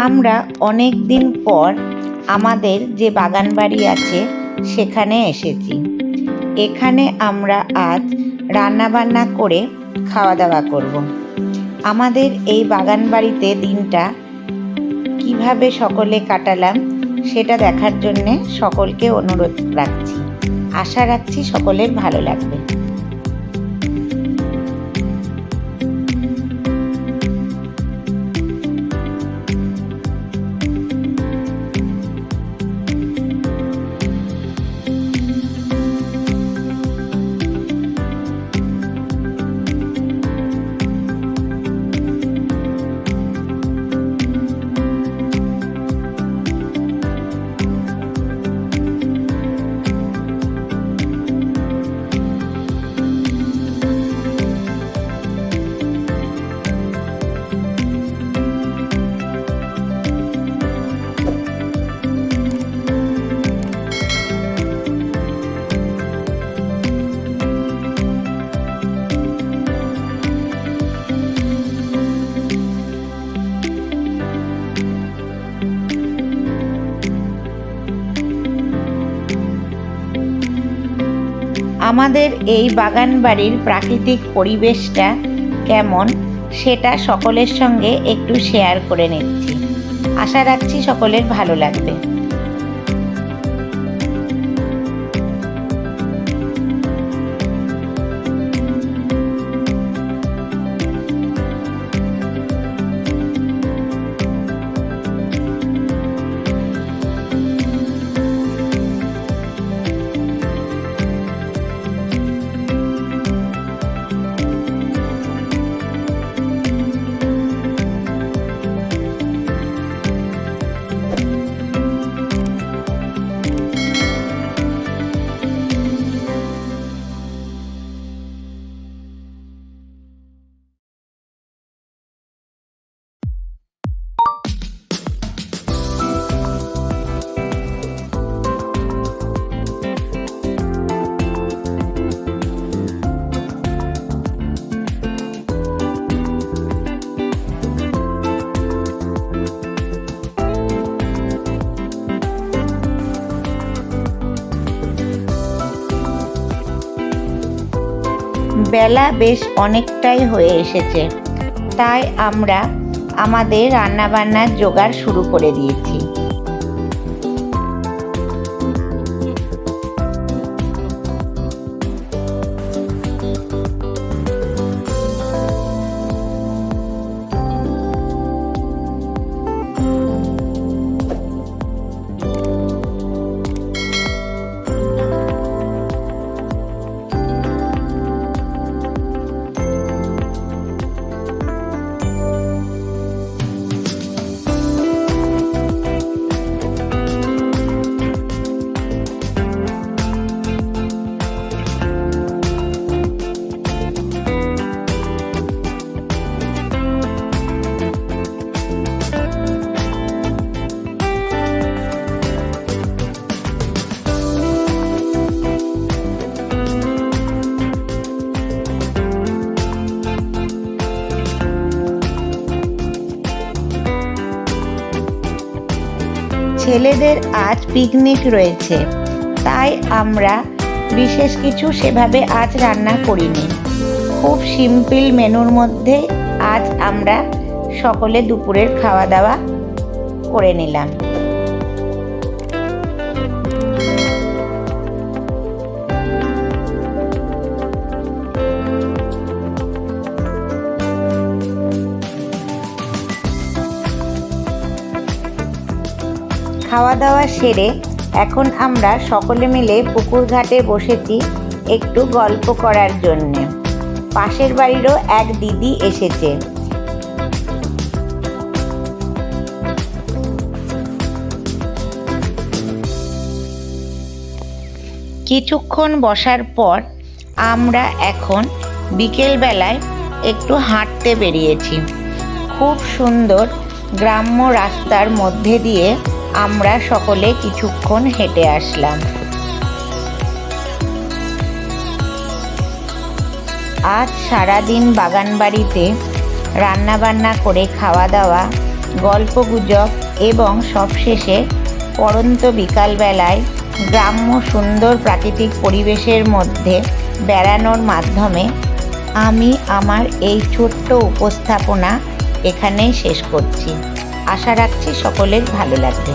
আমরা অনেক দিন পর আমাদের যে বাগান বাড়ি আছে, সেখানে এসেছি। এখানে আমরা আজ রান্নাবান্না করে খাওয়া দাওয়া করব। আমাদের এই বাগান বাড়িতে দিনটা কীভাবে সকলে কাটালাম, সেটা দেখার জন্যে সকলকে অনুরোধ রাখছি। আশা রাখছি সকলের ভালো লাগবে। আমাদের এই বাগান বাড়ির প্রাকৃতিক পরিবেশটা কেমন, সেটা সকলের সঙ্গে একটু শেয়ার করে নিচ্ছি। আশা রাখছি সকলের ভালো লাগবে। বেলা বেশ অনেকটাই হয়ে এসেছে। তাই আমরা আমাদের রান্নাবান্নার জোগাড় শুরু করে দিয়েছি। ছেলেদের আজ পিকনিক রয়েছে। তাই আমরা বিশেষ কিছু সেভাবে আজ রান্না করিনি। খুব সিম্পল মেনুর মধ্যে আজ আমরা সকলে দুপুরের খাওয়া দাওয়া করে নিলাম। খাওয়া দাওয়া সেরে এখন আমরা সকলে মিলে পুকুর ঘাটে বসেছি একটু গল্প করার জন্যে। পাশের বাড়িরও এক দিদি এসেছে। কিছুক্ষণ বসার পর আমরা এখন বিকেলবেলায় একটু হাঁটতে বেরিয়েছি। খুব সুন্দর গ্রাম্য রাস্তার মধ্যে দিয়ে আমরা সকলে কিছুক্ষণ হেঁটে আসলাম। আজ সারাদিন বাগান বাড়িতে রান্নাবান্না করে খাওয়া দাওয়া গল্পগুজব এবং সবশেষে পড়ন্ত বিকালবেলায় গ্রাম্য সুন্দর প্রাকৃতিক পরিবেশের মধ্যে বেড়ানোর মাধ্যমে আমি আমার এই ছোট্ট উপস্থাপনা এখানেই শেষ করছি। আশা রাখছি সকলের ভালো লাগবে।